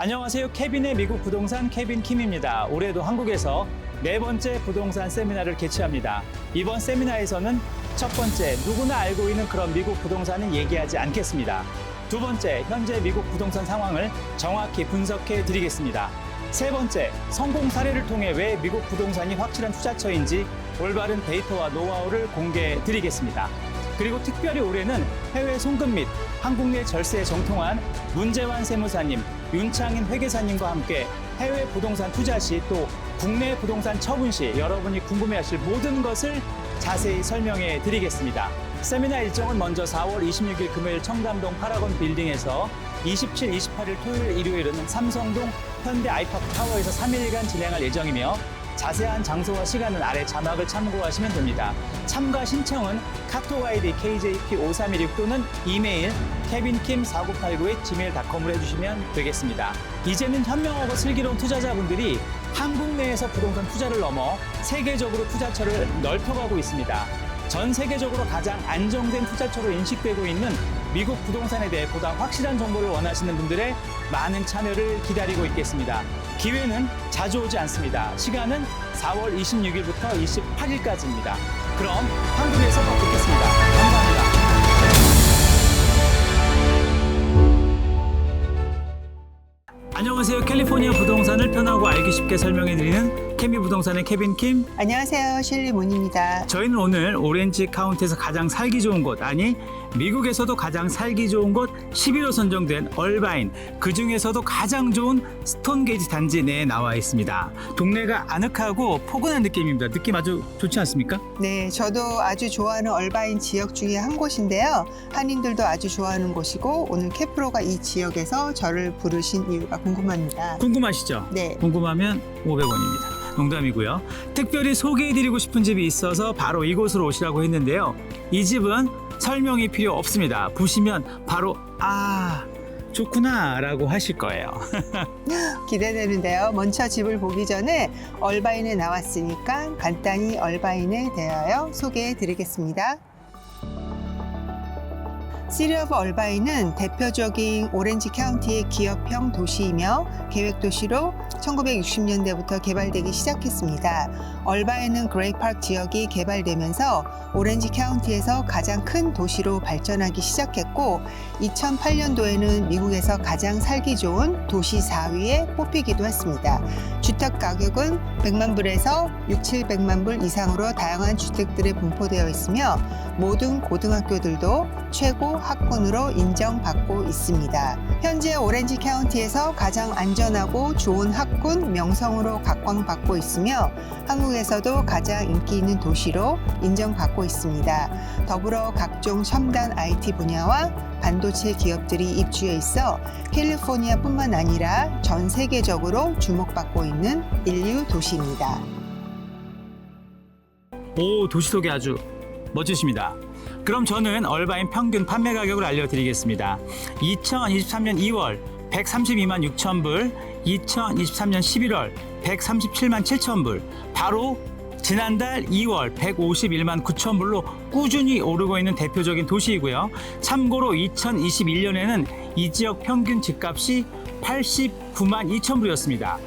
안녕하세요. 케빈의 미국 부동산 케빈 킴입니다. 올해도 한국에서 네 번째 부동산 세미나를 개최합니다. 이번 세미나에서는 첫 번째, 누구나 알고 있는 그런 미국 부동산은 얘기하지 않겠습니다. 두 번째, 현재 미국 부동산 상황을 정확히 분석해 드리겠습니다. 세 번째, 성공 사례를 통해 왜 미국 부동산이 확실한 투자처인지 올바른 데이터와 노하우를 공개해 드리겠습니다. 그리고 특별히 올해는 해외 송금 및 한국 내 절세에 정통한 문재환 세무사님, 윤창인 회계사님과 함께 해외 부동산 투자 시 또 국내 부동산 처분 시 여러분이 궁금해하실 모든 것을 자세히 설명해 드리겠습니다. 세미나 일정은 먼저 4월 26일 금요일 청담동 파라곤 빌딩에서 27, 28일 토요일, 일요일은 삼성동 현대 아이파크 타워에서 3일간 진행할 예정이며 자세한 장소와 시간은 아래 자막을 참고하시면 됩니다. 참가 신청은 카톡 아이디 KJP5316 또는 이메일 kevinkim4989 gmail.com으로 해주시면 되겠습니다. 이제는 현명하고 슬기로운 투자자분들이 한국 내에서 부동산 투자를 넘어 세계적으로 투자처를 넓혀가고 있습니다. 전 세계적으로 가장 안정된 투자처로 인식되고 있는 미국 부동산에 대해 보다 확실한 정보를 원하시는 분들의 많은 참여를 기다리고 있겠습니다. 기회는 자주 오지 않습니다. 시간은 4월 26일부터 28일까지입니다. 그럼 한국에서 뵙겠습니다. 감사합니다. 안녕하세요. 캘리포니아 부동산을 편하고 알기 쉽게 설명해드리는 케미 부동산의 케빈 킴. 안녕하세요. 실리 문입니다. 저희는 오늘 오렌지 카운티에서 가장 살기 좋은 곳, 아니 미국에서도 가장 살기 좋은 곳 11호 선정된 얼바인, 그 중에서도 가장 좋은 스톤게이트 단지 내에 나와 있습니다. 동네가 아늑하고 포근한 느낌입니다. 느낌 아주 좋지 않습니까? 네, 저도 아주 좋아하는 얼바인 지역 중에 한 곳인데요. 한인들도 아주 좋아하는 곳이고 오늘 캐프로가 이 지역에서 저를 부르신 이유가 궁금합니다. 궁금하시죠? 네, 궁금하면 500원입니다. 농담이고요. 특별히 소개해드리고 싶은 집이 있어서 바로 이곳으로 오시라고 했는데요. 이 집은 설명이 필요 없습니다. 보시면 바로 아 좋구나라고 하실 거예요. 기대되는데요. 먼저 집을 보기 전에 얼바인에 나왔으니까 간단히 얼바인에 대하여 소개해 드리겠습니다. 시리 오브 얼바인은 대표적인 오렌지 카운티의 기업형 도시이며 계획 도시로 1960년대부터 개발되기 시작했습니다. 얼바인은 그레이파크 지역이 개발되면서 오렌지 카운티에서 가장 큰 도시로 발전하기 시작했고 2008년도에는 미국에서 가장 살기 좋은 도시 4위에 뽑히기도 했습니다. 주택 가격은 100만 불에서 6, 700만 불 이상으로 다양한 주택들에 분포되어 있으며 모든 고등학교들도 최고 학군으로 인정받고 있습니다. 현재 오렌지 카운티에서 가장 안전하고 좋은 학군 명성으로 각광받고 있으며 한국에 서도 가장 인기 있는 도시로 인정받고 있습니다. 더불어 각종 첨단 IT 분야와 반도체 기업들이 입주해 있어 캘리포니아뿐만 아니라 전 세계적으로 주목받고 있는 인류 도시입니다. 오 도시 소개 아주 멋지십니다. 그럼 저는 얼바인 평균 판매 가격을 알려드리겠습니다. 2023년 2월 132만 6천 불, 2023년 11월 137만 7천 불, 바로 지난달 2월 151만 9천 불로 꾸준히 오르고 있는 대표적인 도시이고요. 참고로 2021년에는 이 지역 평균 집값이 89만 2천 불이었습니다.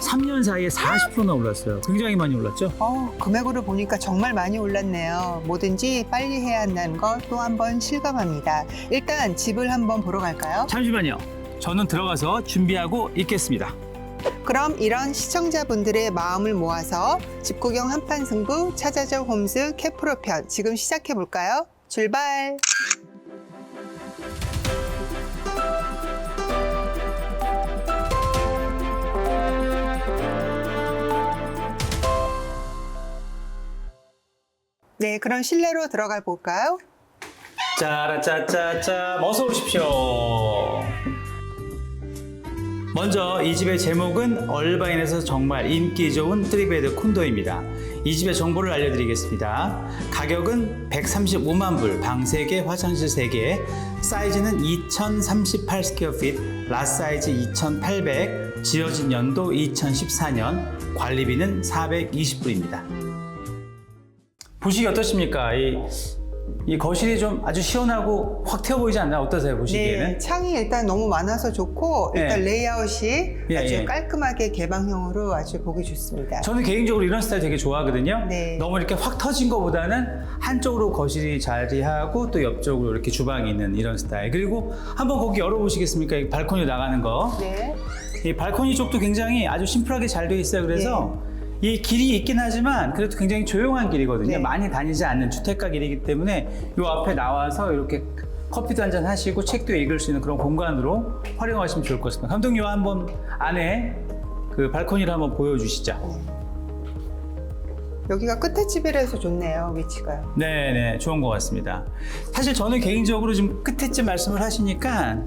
3년 사이에 40%나 올랐어요. 굉장히 많이 올랐죠? 어, 금액으로 보니까 정말 많이 올랐네요. 뭐든지 빨리 해야 한다는 거 또 한 번 실감합니다. 일단 집을 한번 보러 갈까요? 잠시만요. 저는 들어가서 준비하고 있겠습니다. 그럼 이런 시청자분들의 마음을 모아서 집구경 한판 승부 찾아줘 홈즈 캐프로 편 지금 시작해 볼까요? 출발! 네, 그럼 실내로 들어가 볼까요? 짜라짜짜짜 어서 오십시오. 먼저 이 집의 제목은 얼바인에서 정말 인기 좋은 3베드 콘도입니다. 이 집의 정보를 알려드리겠습니다. 가격은 135만 불, 방 3개, 화장실 3개, 사이즈는 2038 스퀘어 핏, 라 사이즈 2800, 지어진 연도 2014년, 관리비는 420불입니다. 보시기 어떠십니까? 이 이 거실이 좀 아주 시원하고 확 트여 보이지 않나요? 어떠세요 보시기에는? 네, 창이 일단 너무 많아서 좋고 일단 네. 레이아웃이 예, 아주 예. 깔끔하게 개방형으로 아주 보기 좋습니다. 저는 개인적으로 이런 스타일 되게 좋아하거든요. 네. 너무 이렇게 확 터진 것보다는 한쪽으로 거실이 자리하고 또 옆쪽으로 이렇게 주방이 있는 이런 스타일. 그리고 한번 거기 열어보시겠습니까? 이 발코니 나가는 거. 네. 이 발코니 쪽도 굉장히 아주 심플하게 잘 되어 있어요. 그래서 네. 이 길이 있긴 하지만 그래도 굉장히 조용한 길이거든요. 네. 많이 다니지 않는 주택가 길이기 때문에 이 앞에 나와서 이렇게 커피도 한잔 하시고 책도 읽을 수 있는 그런 공간으로 활용하시면 좋을 것 같습니다. 감독님 한번 안에 그 발코니를 한번 보여주시죠. 여기가 끝에 집이라서 좋네요, 위치가. 네네 좋은 것 같습니다. 사실 저는 개인적으로 지금 끝에쯤 말씀을 하시니까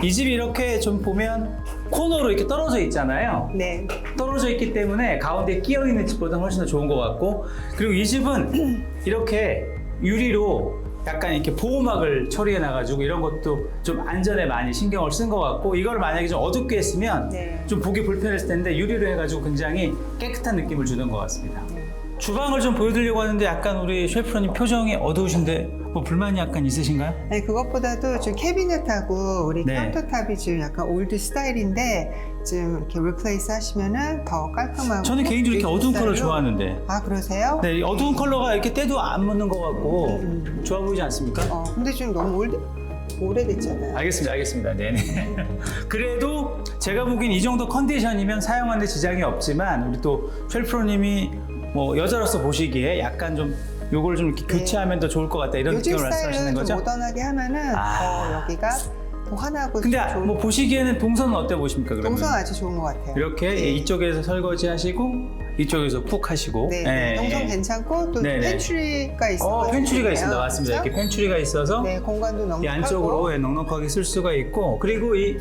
이 집이 이렇게 좀 보면 코너로 이렇게 떨어져 있잖아요. 네. 떨어져 있기 때문에 가운데 끼어 있는 집보다 훨씬 더 좋은 것 같고 그리고 이 집은 이렇게 유리로 약간 이렇게 보호막을 처리해 놔가지고 이런 것도 좀 안전에 많이 신경을 쓴 것 같고 이걸 만약에 좀 어둡게 했으면 네. 좀 보기 불편했을 텐데 유리로 해가지고 굉장히 깨끗한 느낌을 주는 것 같습니다. 주방을 좀 보여드리려고 하는데 약간 우리 셰프님 표정이 어두우신데 뭐 불만이 약간 있으신가요? 아니, 그것보다도 좀 캐비넷하고 우리 네. 카운터탑이 지금 약간 올드 스타일인데 좀 이렇게 리플레이스 하시면은 더 깔끔하고. 저는 개인적으로 이렇게 어두운 컬러 스타일로. 좋아하는데 아, 그러세요? 네, 이 어두운 컬러가 이렇게 때도 안 묻는 것 같고 음. 좋아 보이지 않습니까? 어, 근데 지금 너무 올드, 오래됐잖아요. 알겠습니다, 알겠습니다. 네네. 그래도 제가 보기엔 이 정도 컨디션이면 사용하는데 지장이 없지만 우리 또 쉘프로님이 뭐 여자로서 보시기에 약간 좀 요걸 좀 이렇게 네. 교체하면 더 좋을 것 같다 이런 요즘 느낌을 말씀하시는 스타일은 좀 거죠? 모던하게 하면은 아. 더 여기가 더 환하고 근데 좋은 뭐 보시기에는 동선은 어때 보십니까 그러면? 동선 아주 좋은 것 같아요. 이렇게 네. 이쪽에서 설거지 하시고 이쪽에서 푹 하시고 네, 예, 동선 예. 괜찮고 또 네네. 펜츄리가 있어서 어, 펜츄리가 좋네요. 있습니다. 맞습니다. 이렇게 펜츄리가 있어서 네, 공간도 이 안쪽으로 예, 넉넉하게 쓸 수가 있고 그리고 이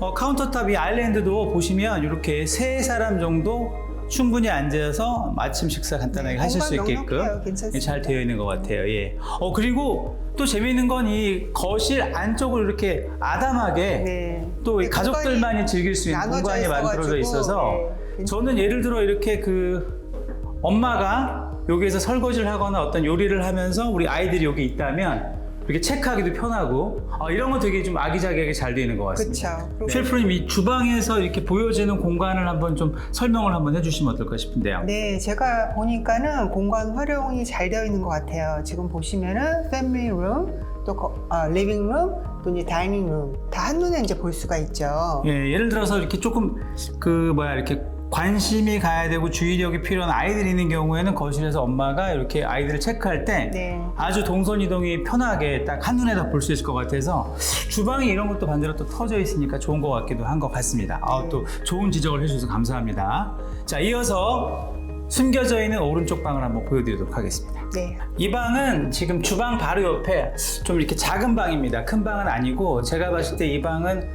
어, 카운터탑 이 아일랜드도 보시면 이렇게 세 사람 정도 충분히 앉아서 아침 식사 간단하게 네, 하실 수 있게끔 넉넉해요. 잘 되어 있는 것 같아요. 예. 어 그리고 또 재미있는 건 이 거실 안쪽을 이렇게 아담하게 네. 또이 네, 가족들만이 즐길 수 있는 공간이 만들어져 있어가지고, 있어서 네, 저는 예를 들어 이렇게 그 엄마가 여기에서 설거지를 하거나 어떤 요리를 하면서 우리 아이들이 여기 있다면 이렇게 체크하기도 편하고 아, 이런 건 되게 좀 아기자기하게 잘 되어 있는 것 같습니다. 그렇죠. 셰프님 이 주방에서 이렇게 보여지는 공간을 한번 좀 설명을 한번 해주시면 어떨까 싶은데요. 네, 제가 보니까는 공간 활용이 잘 되어 있는 것 같아요. 지금 보시면은 패밀리 룸, 또 거- 아, 리빙 룸, 또 이제 다이닝 룸 다 한눈에 이제 볼 수가 있죠. 예, 예를 들어서 이렇게 조금 그 뭐야 이렇게 관심이 가야 되고 주의력이 필요한 아이들이 있는 경우에는 거실에서 엄마가 이렇게 아이들을 체크할 때 네. 아주 동선 이동이 편하게 딱 한눈에 다 볼 수 있을 것 같아서 주방에 이런 것도 반대로 또 터져 있으니까 좋은 것 같기도 한 것 같습니다. 아, 네. 또 좋은 지적을 해주셔서 감사합니다. 자, 이어서 숨겨져 있는 오른쪽 방을 한번 보여드리도록 하겠습니다. 네. 이 방은 지금 주방 바로 옆에 좀 이렇게 작은 방입니다. 큰 방은 아니고 제가 봤을 때 이 방은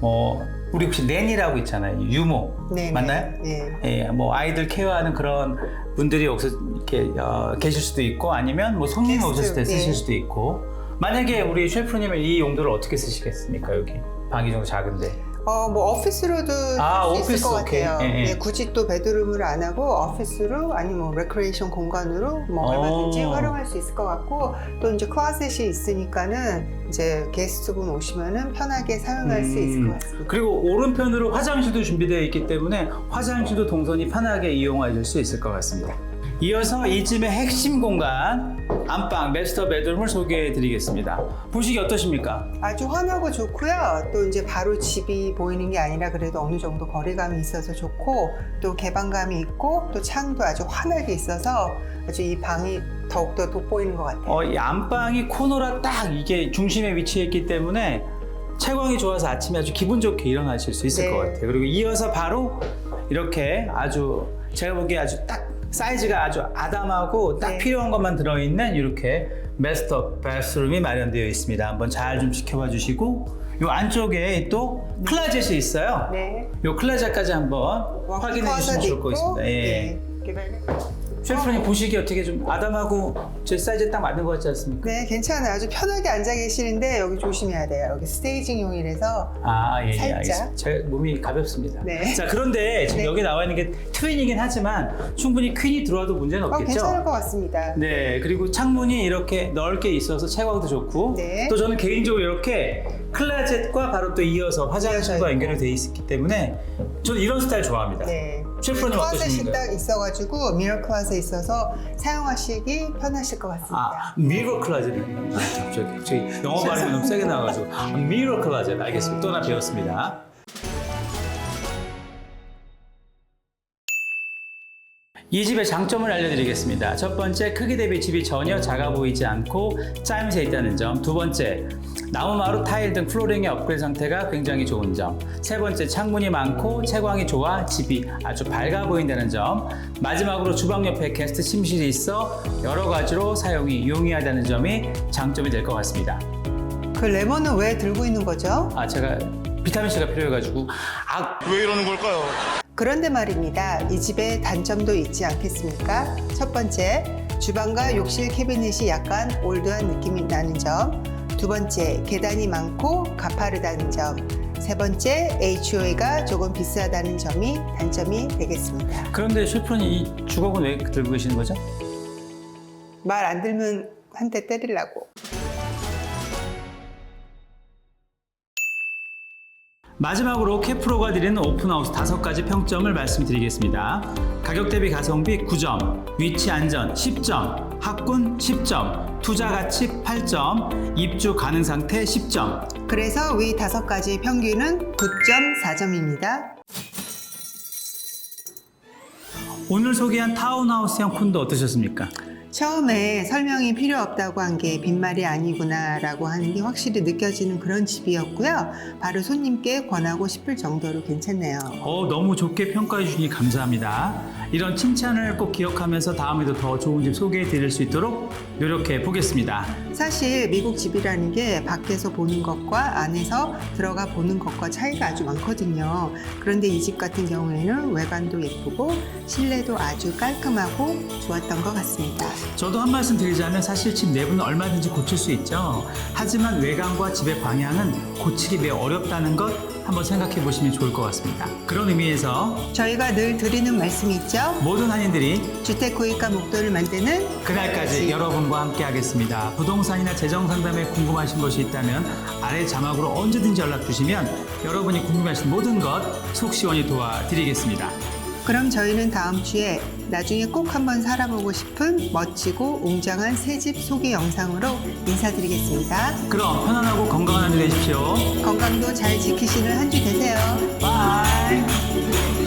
뭐 우리 혹시 낸이라고 있잖아요. 유모 네. 네. 맞나요? 네. 예, 뭐 아이들 케어하는 그런 분들이 여기서 이렇게 어, 계실 수도 있고 아니면 뭐 게스트, 오셨을 때 예. 쓰실 수도 있고 만약에 우리 셰프님은 이 용도를 어떻게 쓰시겠습니까 여기 방이 좀 작은데 어, 뭐 오피스로도 아, 쓸수 있을 오피스, 것 오케이. 같아요. 예, 예. 네, 굳이 또 베드룸을 안 하고 오피스로 아니면 뭐 레크레이션 공간으로 뭐 어. 얼마든지 활용할 수 있을 것 같고 또 이제 클로셋이 있으니까는 이제 게스트분 오시면은 편하게 사용할 수 있을 것 같습니다. 그리고 오른편으로 화장실도 준비되어 있기 때문에 화장실도 동선이 편하게 이용하실 수 있을 것 같습니다. 이어서 이 집의 핵심 공간 안방 마스터 베드룸을 소개해 드리겠습니다. 보시기 어떠십니까? 아주 환하고 좋고요. 또 이제 바로 집이 보이는 게 아니라 그래도 어느 정도 거리감이 있어서 좋고 또 개방감이 있고 또 창도 아주 환하게 있어서 아주 이 방이 더욱더 돋보이는 것 같아요. 어, 이 안방이 코너라 딱 이게 중심에 위치해 있기 때문에 채광이 좋아서 아침에 아주 기분 좋게 일어나실 수 있을 네. 것 같아요. 그리고 이어서 바로 이렇게 아주 제가 보기에 아주 딱 사이즈가 아주 아담하고 딱 네. 필요한 것만 들어있는 이렇게 마스터 바스룸이 마련되어 있습니다. 한번 잘 좀 지켜봐 주시고 이 안쪽에 또 클라젯이 있어요. 네. 이 클라젯까지 한번 확인해 주시면 좋을 것 같습니다. 예. 네. 이렇게 셰프님 보시기에 어떻게 좀 아담하고 제 사이즈에 딱 맞는 것 같지 않습니까? 네, 괜찮아요. 아주 편하게 앉아 계시는데 여기 조심해야 돼요. 여기 스테이징용이라서 아, 예, 예, 살짝. 알겠습니다. 제 몸이 가볍습니다. 네. 자, 그런데 지금 네. 여기 나와 있는 게 트윈이긴 하지만 충분히 퀸이 들어와도 문제는 어, 없겠죠? 괜찮을 것 같습니다. 네, 그리고 창문이 이렇게 넓게 있어서 채광도 좋고 네. 또 저는 개인적으로 이렇게 클라젯과 바로 또 이어서 화장실과 이어져 연결이 돼 있기 때문에 저는 이런 스타일 좋아합니다. 네. 셰프님 클로셋이 어떠십니까? 딱 있어가지고 미러 클로셋 있어서 사용하시기 편하실 것 같습니다. 아, 미러 클라젯. 아, 저기, 저기 영어 발음이 너무 세게 나와가지고 아, 미러 클라젯 알겠습니다. 또 하나 배웠습니다. 이 집의 장점을 알려드리겠습니다. 첫 번째, 크기 대비 집이 전혀 작아 보이지 않고 짜임새 있다는 점. 두 번째, 나무마루 타일 등 플로링의 업그레이드 상태가 굉장히 좋은 점. 세 번째, 창문이 많고 채광이 좋아 집이 아주 밝아 보인다는 점. 마지막으로 주방 옆에 게스트 침실이 있어 여러 가지로 사용이 용이하다는 점이 장점이 될 것 같습니다. 그 레몬은 왜 들고 있는 거죠? 아, 제가 비타민 C가 필요해가지고 아, 왜 이러는 걸까요? 그런데 말입니다. 이 집에 단점도 있지 않겠습니까? 첫 번째, 주방과 욕실 캐비넷이 약간 올드한 느낌이 나는 점. 두 번째, 계단이 많고 가파르다는 점. 세 번째, HOA가 조금 비싸다는 점이 단점이 되겠습니다. 그런데 셰프님 이 주걱은 왜 들고 계시는 거죠? 말 안 들면 한 대 때리려고. 마지막으로 캐프로가 드리는 오픈하우스 다섯 가지 평점을 말씀드리겠습니다. 가격 대비 가성비 9점, 위치 안전 10점, 학군 10점, 투자 가치 8점, 입주 가능 상태 10점. 그래서 위 다섯 가지 평균은 9.4점입니다. 오늘 소개한 타운하우스형 콘도 어떠셨습니까? 처음에 설명이 필요 없다고 한 게 빈말이 아니구나라고 하는 게 확실히 느껴지는 그런 집이었고요. 바로 손님께 권하고 싶을 정도로 괜찮네요. 어, 너무 좋게 평가해 주시니 감사합니다. 이런 칭찬을 꼭 기억하면서 다음에도 더 좋은 집 소개해 드릴 수 있도록 노력해 보겠습니다. 사실 미국 집이라는 게 밖에서 보는 것과 안에서 들어가 보는 것과 차이가 아주 많거든요. 그런데 이 집 같은 경우에는 외관도 예쁘고 실내도 아주 깔끔하고 좋았던 것 같습니다. 저도 한 말씀 드리자면 사실 집 내부는 얼마든지 고칠 수 있죠. 하지만 외관과 집의 방향은 고치기 매우 어렵다는 것 한번 생각해 보시면 좋을 것 같습니다. 그런 의미에서 저희가 늘 드리는 말씀이 있죠. 모든 한인들이 주택 구입과 목돈을 만드는 그날까지 여러분과 함께 하겠습니다. 부동산이나 재정 상담에 궁금하신 것이 있다면 아래 자막으로 언제든지 연락 주시면 여러분이 궁금하신 모든 것 속 시원히 도와드리겠습니다. 그럼 저희는 다음 주에 나중에 꼭 한번 살아보고 싶은 멋지고 웅장한 새집 소개 영상으로 인사드리겠습니다. 그럼 편안하고 건강한 한 주 되십시오. 건강도 잘 지키시는 한 주 되세요. 바이.